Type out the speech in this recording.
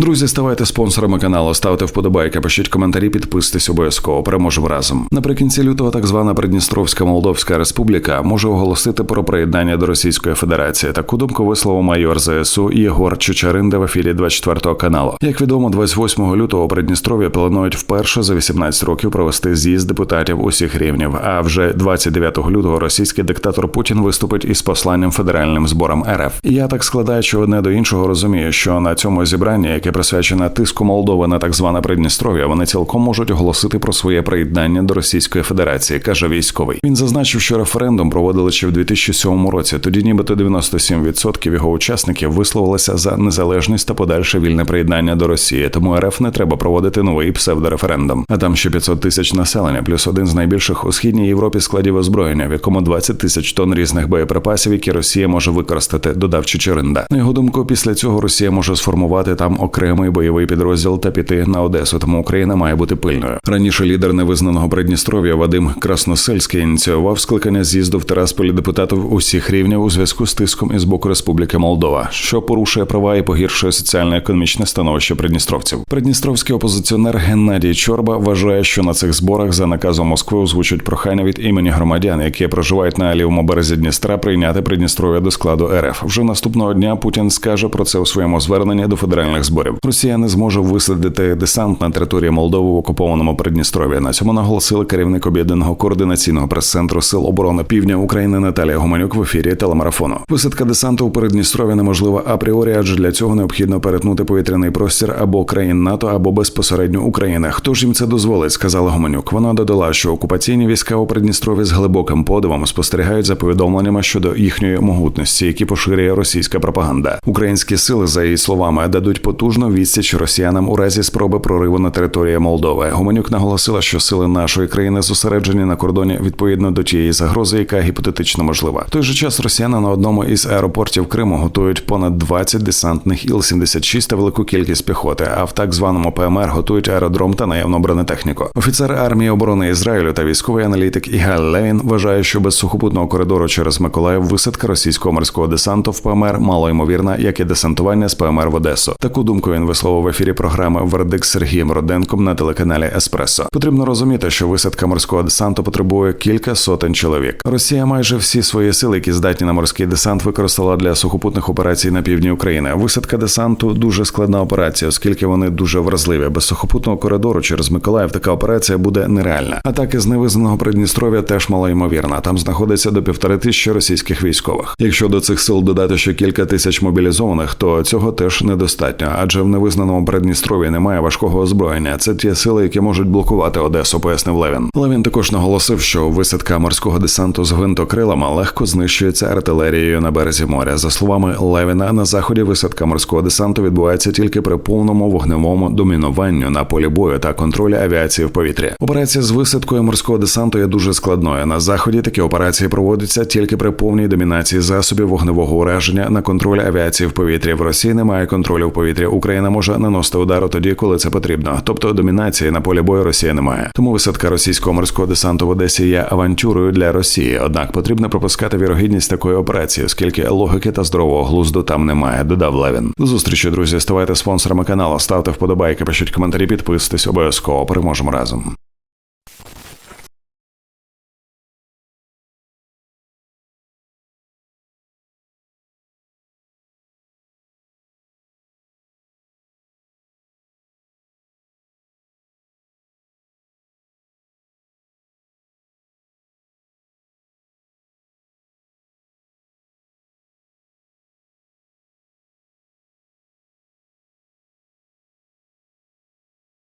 Друзі, ставайте спонсорами каналу, ставте вподобайки, пишіть коментарі, підписуйтесь обов'язково. Переможемо разом. Наприкінці лютого так звана Придністровська Молдовська Республіка може оголосити про приєднання до Російської Федерації. Таку думку висловив майор ЗСУ Єгор Чучаринда в ефірі 24 каналу. Як відомо, 28 лютого у Придністров'ї планують вперше за 18 років провести з'їзд депутатів усіх рівнів. А вже 29 лютого російський диктатор Путін виступить із посланням федеральним зборам РФ. Я так складаю, що одне до іншого розумію, що на цьому зібранні, яке присвячене тиску Молдови на так зване Придністров'я, вони цілком можуть оголосити про своє приєднання до Російської Федерації, каже військовий. Він зазначив, що референдум проводили ще в 2007 році. Тоді, нібито 97% його учасників висловилися за незалежність та подальше вільне приєднання до Росії. Тому РФ не треба проводити новий псевдореферендум. А там ще 500 тисяч населення, плюс один з найбільших у східній Європі складів озброєння, в якому 20 тисяч тонн різних боєприпасів, які Росія може використати, додав Чечеринда. На його думку, після цього Росія може сформувати там окремий бойовий підрозділ та піти на Одесу. Тому Україна має бути пильною. Раніше лідер невизнаного Придністров'я Вадим Красносельський ініціював скликання з'їзду в Терасполі депутатів усіх рівнів у зв'язку з тиском із боку Республіки Молдова, що порушує права і погіршує соціально-економічне становище придністровців. Придністровський опозиціонер Геннадій Чорба вважає, що на цих зборах за наказом Москви озвучують прохання від імені громадян, які проживають на лівому березі Дністра, прийняти Придністров'я до складу РФ. Вже наступного дня Путін скаже про це у своєму зверненні до федеральних зборів. Росія не зможе висадити десант на території Молдови в окупованому Придністров'ї. На цьому наголосили керівник об'єднаного координаційного прес-центру сил оборони Півдня України Наталія Гуменюк в ефірі телемарафону. Висадка десанту у Придністров'ї неможлива апріорі, адже для цього необхідно перетнути повітряний простір або країн НАТО, або безпосередньо України. Хто ж їм це дозволить? сказала Гуменюк. Вона додала, що окупаційні війська у Придністров'ї з глибоким подивом спостерігають за повідомленнями щодо їхньої могутності, які поширює російська пропаганда. Українські сили, за її словами, дадуть потужну відсіч росіянам у разі спроби прориву на територію Молдови. Гуменюк наголосила, що сили нашої країни зосереджені на кордоні відповідно до тієї загрози, яка гіпотетично можлива. В той же час росіяни на одному із аеропортів Криму готують понад 20 десантних Іл-76 та велику кількість піхоти. А в так званому ПМР готують аеродром та наявну бронетехніку. Офіцер армії оборони Ізраїлю та військовий аналітик Ігаль Левін вважає, що без сухопутного коридору через Миколаїв висадка російського морського десанту в ПМР мало ймовірна, як і десантування з ПМР в Одесу. Таку думку він висловив в ефірі програми Вердикт з Сергієм Роденком на телеканалі Еспресо. Потрібно розуміти, що висадка морського десанту потребує кілька сотень чоловік. Росія майже всі свої сили, які здатні на морський десант, використала для сухопутних операцій на півдні України. Висадка десанту дуже складна операція, оскільки вони дуже вразливі. Без сухопутного коридору через Миколаїв така операція буде нереальна. Атаки з невизнаного Придністров'я теж малоймовірна. Там знаходиться до півтори тисячі російських військових. Якщо до цих сил додати ще кілька тисяч мобілізованих, то цього теж недостатньо, адже в невизнаному Придністров'ї немає важкого озброєння. Це ті сили, які можуть блокувати Одесу, пояснив Левін. Левін також наголосив, що висадка морського десанту з гвинтокрилами легко знищується артилерією на березі моря. За словами Левіна, на заході висадка морського десанту відбувається тільки при повному вогневому домінуванню на полі бою та контролі авіації в повітрі. Операція з висадкою морського десанту є дуже складною. На заході такі операції проводяться тільки при повній домінації засобів вогневого ураження на контроль авіації в повітрі. В Росії немає контролю в повітрі. Україна може наносити удару тоді, коли це потрібно. Тобто домінації на полі бою Росія немає. Тому висадка російського морського десанту в Одесі є авантюрою для Росії. Однак потрібно пропускати вірогідність такої операції, оскільки логіки та здорового глузду там немає. Додав Левін. До зустрічі, друзі. Ставайте спонсорами каналу, ставте вподобайки, пишіть коментарі, підписуйтесь обов'язково. Переможемо разом.